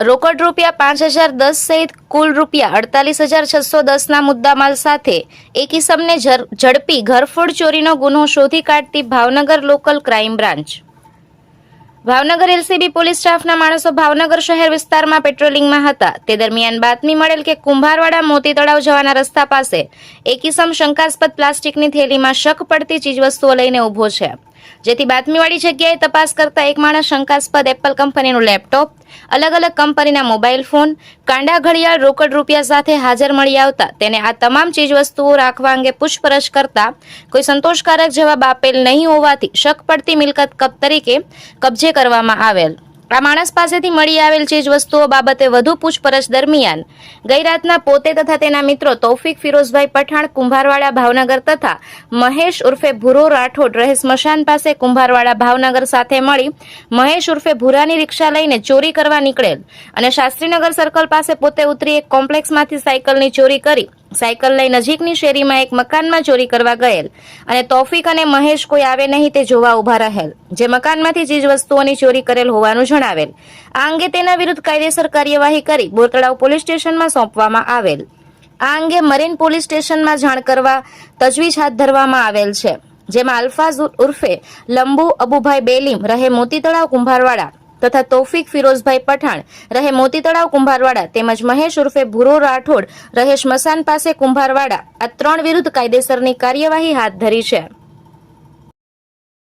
રોકડ રૂપિયા પાંચ હજાર દસ સહિત કુલ રૂપિયા અડતાલીસ હજાર છસો દસના મુદ્દામાલ સાથે એક ઇસમને ઝડપી ઘરફોડ ચોરીનો ગુનો શોધી કાઢતી Bhavnagar local crime branch. Bhavnagar LCB police સ્ટાફના માણસો ભાવનગર શહેર વિસ્તારમાં પેટ્રોલિંગમાં હતા. તે દરમિયાન બાતમી મળેલ કે કુંભારવાડા મોતી તળાવ જવાના રસ્તા પાસે એક ઇસમ શંકાસ્પદ પ્લાસ્ટિકની થેલીમાં શક પડતી ચીજવસ્તુઓ લઈને ઊભો છે. જેથી બાતમીવાળી જગ્યાએ તપાસ કરતા એક માણસ શંકાસ્પદ એપલ કંપનીનું લેપટોપ અલગ અલગ કંપનીના મોબાઈલ ફોન, કાંડા ઘડિયાળ રોકડ રૂપિયા સાથે હાજર મળી આવતા, તેને આ તમામ ચીજવસ્તુઓ રાખવા અંગે પૂછપરછ કરતા કોઈ સંતોષકારક જવાબ આપેલ નહીં હોવાથી શક પડતી મિલકત કબ તરીકે કબજે કરવામાં આવેલ. આ માણસ પાસેથી મળી આવેલ ચીજવસ્તુઓ બાબતે વધુ પૂછપરછ દરમિયાન ગઈ રાતના પોતે તથા તેના મિત્રો તૌફિક ફિરોઝભાઈ પઠાણ, કુંભારવાડા ભાવનગર તથા મહેશ ઉર્ફે ભૂરો રાઠોડ રહે સ્મશાન પાસે કુંભારવાડા ભાવનગર સાથે મળી મહેશ ઉર્ફે ભૂરાની રિક્ષા લઈને ચોરી કરવા નીકળેલ અને શાસ્ત્રીનગર સર્કલ પાસે પોતે ઉતરી એક કોમ્પ્લેક્સમાંથી સાયકલની ચોરી કરી સાયકલ લઈ નજીકની શેરીમાં એક મકાનમાં ચોરી કરવા ગયેલ. અને તોફિક અને મહેશ કોઈ આવે નહીં તે જોવા ઊભા રહેલ. જે મકાનમાંથી ચીજવસ્તુઓની ચોરી કરેલ હોવાનું જણાવેલ. આ અંગે તેના વિરુદ્ધ કાયદેસર કાર્યવાહી કરી બોરતળાવ પોલીસ સ્ટેશનમાં સોંપવામાં આવેલ. આ અંગે મરીન પોલીસ સ્ટેશનમાં જાણ કરવા તજવીજ હાથ ધરવામાં આવેલ છે. જેમાં અલ્ફાઝ ઉર્ફે લંબુ અબુભાઈ બેલીમ રહે મોતી તળાવ કુંભારવાડા. તથા તૌફિક ફિરોઝભાઈ પઠાણ, રહે મોતી તળાવ કુંભારવાડા તેમજ મહેશ ઉર્ફે ભૂરો રાઠોડ, રહે સ્મશાન પાસે કુંભારવાડા આ ત્રણ વિરુદ્ધ કાયદેસરની કાર્યવાહી હાથ ધરી છે.